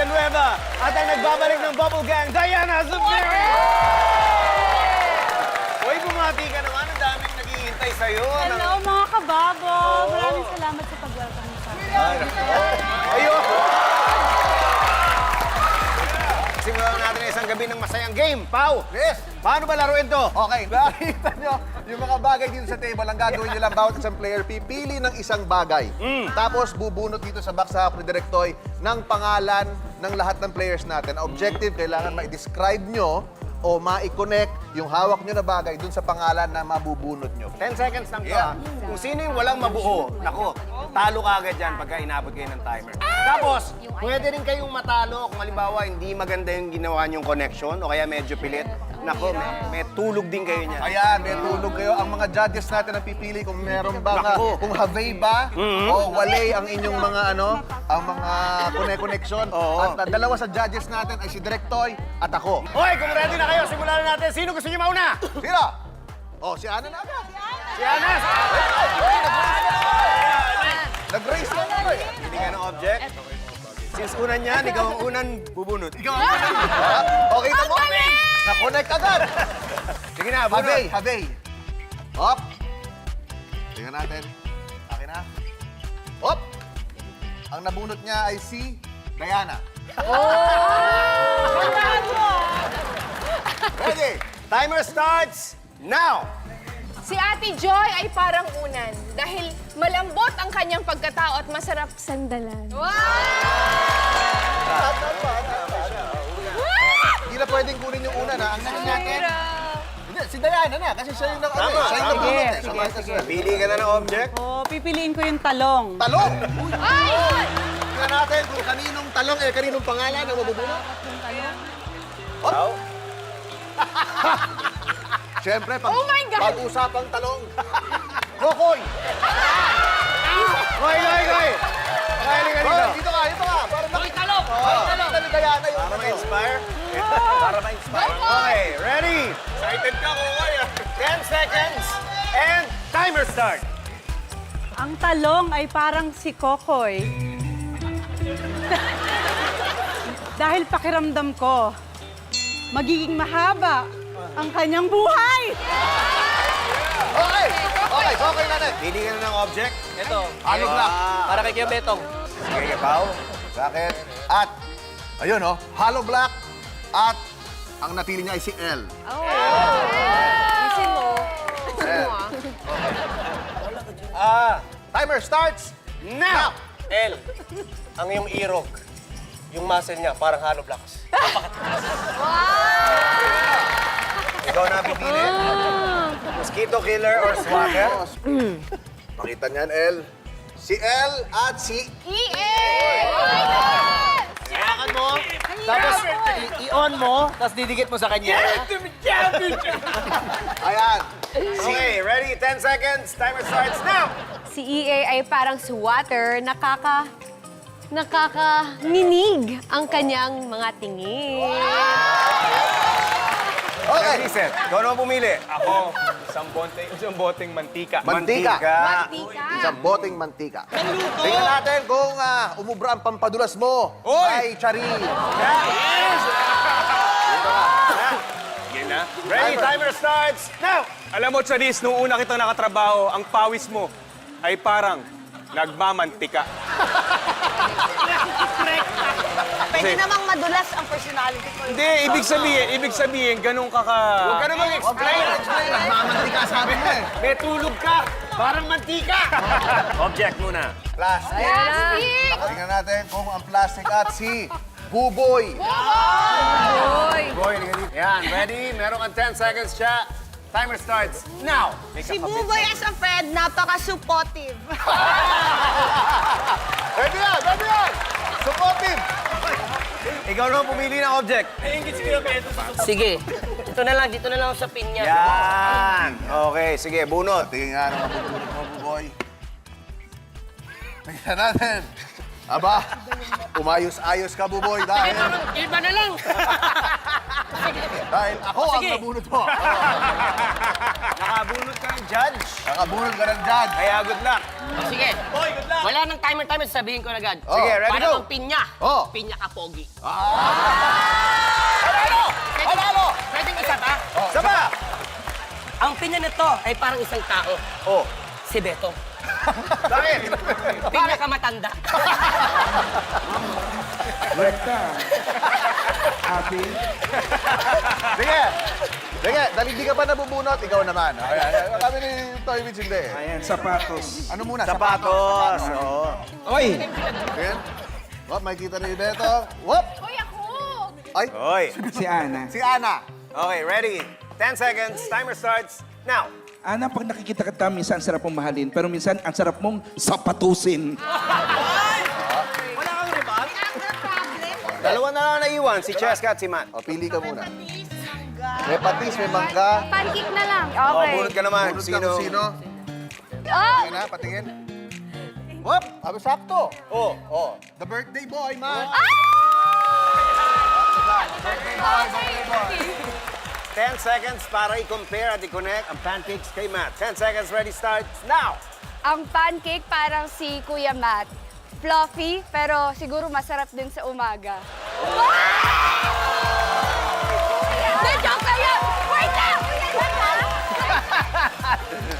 Villanueva at ang nagbabalik ng Bubble Gang, Diana Zubiri! Uy, bumati ka naman. Ang daming naghihintay sa'yo. Hello mga kababo! Maraming salamat sa pag-welcome sa akin. Ayun! Simulan natin ang isang gabi ng masayang game. Pau, Yes! paano ba laruin to? Okay, nakita nyo yung mga bagay dito sa table. Ang gagawin nyo lang bawat isang player, pipili ng isang bagay. Tapos bubunot dito sa box sa Direktoy ng pangalan ng lahat ng players natin. Ang objective, kailangan ma-describe nyo o ma-connect yung hawak nyo na bagay dun sa pangalan na mabubunot nyo. 10 seconds lang to, Yeah. ha? Kung sino yung walang mabuo, nako, talo ka agad dyan pagka inabot kayo ng timer. Tapos, pwede rin kayong matalo kung halimbawa hindi maganda yung ginawa niyong connection o kaya medyo pilit. Nako, may, may tulog din kayo niyan. Ayan, may tulog kayo. Ang mga judges natin ang pipili kung meron ba nga, kung have ba o wale ang inyong mga ano, ang mga connection. Oo. At uh, dalawa sa judges natin ay si Direktoy at ako. Hoy, kung ready na kayo, simulan na natin. Sino gusto niyo mauna? Sino? Oh, si Ana na agad. Si Anas! Nag-race lang ako eh. Hindi ka ng object. Since unan niyan, ikaw ang unang bubunot. Ikaw ang unang. Okay, tamo. Na-connect agad. Sige na, bunot. Habay, habay. Hop. Tingnan natin. Akin na. Hop. Ang nabunot niya ay si Diana. Ready? Timer starts now. Si Ate Joy ay parang unan dahil malambot ang kanyang pagkatao at masarap sandalan. Hindi na pwedeng kunin yung una na. Ang nahin natin. Hindi, si Diana na. Kasi siya yung, nag- ano, Tama, siya yung tama. Sige, Sa sige, Pili ka na ng object. Oh, pipiliin ko yung talong. Talong! Ay! Tingnan natin kung kaninong talong eh, kaninong pangalan ang mabubunot. Wow. Siyempre, pag, Oh my God! pag-usapang talong. Kokoy! Hoy, hoy, hoy! Kaya ka Oh, dito. dito ka, dito Diana yung Para ma-inspire? Para ma-inspire. Okay, ready? Excited ka ko, 10 seconds and timer start. Ang talong ay parang si Kokoy. Dahil pakiramdam ko, magiging mahaba ang kanyang buhay. Okay! Okay, okay na natin. Pili ka na ng object. Ito, Alog na. para kay Kuya Betong. Sige, Pao. Sa akin. At, ayun oh, hollow black. At, ang napili niya ay si L. Isin mo. L. Ah, Timer starts now! L, ang iyong irog, yung muscle niya, parang hollow blocks. Ikaw na pipili. Mosquito killer or swatter? Pakita niyan, L. Si L at si... Hawakan mo, tapos i- i-on mo, tapos didikit mo sa kanya. Ayan. Okay, ready? 10 seconds. Timer starts now! Si EA ay parang swatter, nakaka... nakakaninig ang kanyang mga tingin. Okay. Reset. Ikaw naman pumili. Ako, isang boteng, isang boteng mantika. Mantika. Mantika. Isang boteng mantika. Tingnan natin kung ah, umubra ang pampadulas mo. Oy! Ay, Charin. Yan na. Ready? Timer starts now! Alam mo, Charis, nung una kitang nakatrabaho, ang pawis mo ay parang nagmamantika. Pwede namang madulas ang personality ko. Hindi, ibig sabihin, ibig sabihin, ganun ka ka... Huwag ka namang explain. Nagmamantika sabi mo eh. May tulog ka. Parang mantika. Object muna. Plastic. Plastic! Tingnan natin kung ang plastic at si Buboy. Boy! Boy, liga dito. Yan, ready? Meron kang 10 seconds siya. Timer starts now. Si Buboy as a friend, napaka-supportive. Pwede yan, pwede yan. Supportive. Ikaw naman pumili ng object. Sige, dito na lang, dito na lang ako sa pin niya. Yan. Okay, sige, bunot. Tingnan nga naman bubulot mo, Buboy. Tingnan natin. Aba, umayos-ayos ka, Buboy, dahil... Iba na lang. Dahil ako ang nabunot mo. nakabunot ka ng judge. Nakabunod ka ng judge. Kaya good luck. Sige. Wala nang timer-timer, sabihin ko na agad. Oh. Sige, ready, Parang go. ang pinya. Oh. Pinya ka, pogi. Panalo! Panalo! Pwedeng isa pa? Saba! Ang pinya nito ay parang isang tao. Oh, Si Beto. bakit? Pinya ka matanda. Sige! Sige, dahil hindi ka pa nabubunot, ikaw naman. Ayan, kami ni Toy Mitch hindi. Ayan, sapatos. Ano muna? Sapatos. Oo. Oy! Ayan. Wap, makikita ni Beto. Wap! Hoy, ako! Ay, Oy. Si Ana. si Ana. Okay, ready? 10 seconds. Timer starts now. Ana, pag nakikita kita, minsan ang sarap mong mahalin, pero minsan ang sarap mong sapatusin. Dalawa na lang naiwan, si Cheska at si Matt. O, pili ka muna. May patis, may mangga. Pancake na lang. Oh, Okay. bunot ka naman. Bunot ka Sino? kung sino. Oh! Patingin na, patingin. Wap! Abi, sakto. Oh, Oh, the birthday boy, man. 10 seconds para i-compare at i-connect ang pancakes kay Matt. 10 seconds, ready, start now. Ang pancake parang si Kuya Matt. Fluffy, pero siguro masarap din sa umaga. Hindi,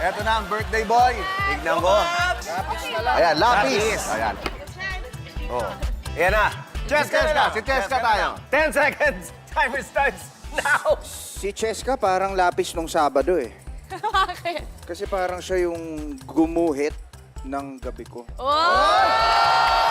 Eto na ang birthday boy. Tignan ko. Ayan, lapis. Lapis. Ayan. Oh. Ayan na. Cheska Cheska, na. si Cheska na tayo. lang. 10 seconds. Timer starts now. Si Cheska parang lapis nung Sabado eh. Bakit? Kasi parang siya yung gumuhit ng gabi ko. Oh!